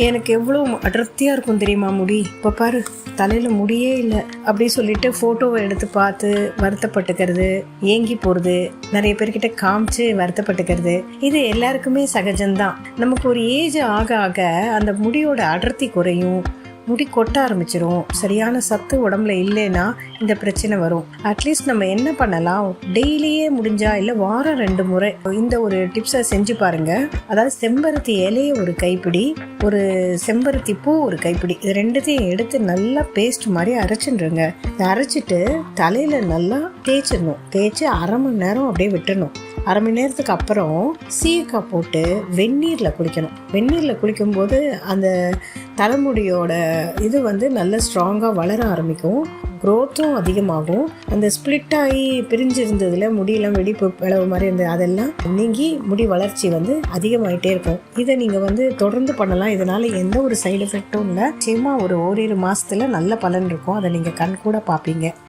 எனக்கு எவ்வளோ அடர்த்தியாக இருக்கும் தெரியுமா முடி? இப்போ பாரு தலையில் முடியே இல்லை. அப்படி சொல்லிட்டு ஃபோட்டோவை எடுத்து பார்த்து வருத்தப்பட்டுக்கிறது ஏங்கி போகிறது நிறைய பேர்கிட்ட காமிச்சு வருத்தப்பட்டுக்கிறது இது எல்லாருக்குமே சகஜம்தான். நமக்கு ஒரு ஏஜ் ஆக ஆக அந்த முடியோட அடர்த்தி குறையும். முடி கொட்ட ஆரம்பிச்சிரும். சரியான சத்து உடம்புல இல்லைன்னா இந்த பிரச்சனை வரும். அட்லீஸ்ட் நம்ம என்ன பண்ணலாம்? டெய்லியே முடிஞ்சா இல்லை வாரம் ரெண்டு முறை இந்த ஒரு டிப்ஸை செஞ்சு பாருங்க. அதாவது செம்பருத்தி இலைய ஒரு கைப்பிடி ஒரு செம்பருத்தி பூ ஒரு கைப்பிடி இது ரெண்டுத்தையும் எடுத்து நல்லா பேஸ்ட் மாதிரி அரைச்சிடுங்க. இதை அரைச்சிட்டு தலையில நல்லா தேய்ச்சிடணும். தேய்ச்சி அரை மணி நேரம் அப்படியே விட்டுடணும். அரை மணி நேரத்துக்கு அப்புறம் சீயக்காய் போட்டு வெந்நீரில் குளிக்கணும். வெந்நீரில் குளிக்கும்போது அந்த தலைமுடியோட இது வந்து நல்ல ஸ்ட்ராங்காக வளர ஆரம்பிக்கும். க்ரோத்தும் அதிகமாகும். அந்த ஸ்ப்ளிட் ஆகி பிரிஞ்சிருந்ததில் முடியெல்லாம் வெடிப்பு பிளவு மாதிரி இருந்தது அதெல்லாம் நீங்கி முடி வளர்ச்சி வந்து அதிகமாகிட்டே இருக்கும். இதை நீங்கள் வந்து தொடர்ந்து பண்ணலாம். இதனால் எந்த ஒரு சைடு எஃபெக்டும் இல்லை. நிச்சயமாக ஒரு ஓரிரு மாதத்தில் நல்ல பலன் இருக்கும். அதை நீங்கள் கண் கூட பார்ப்பீங்க.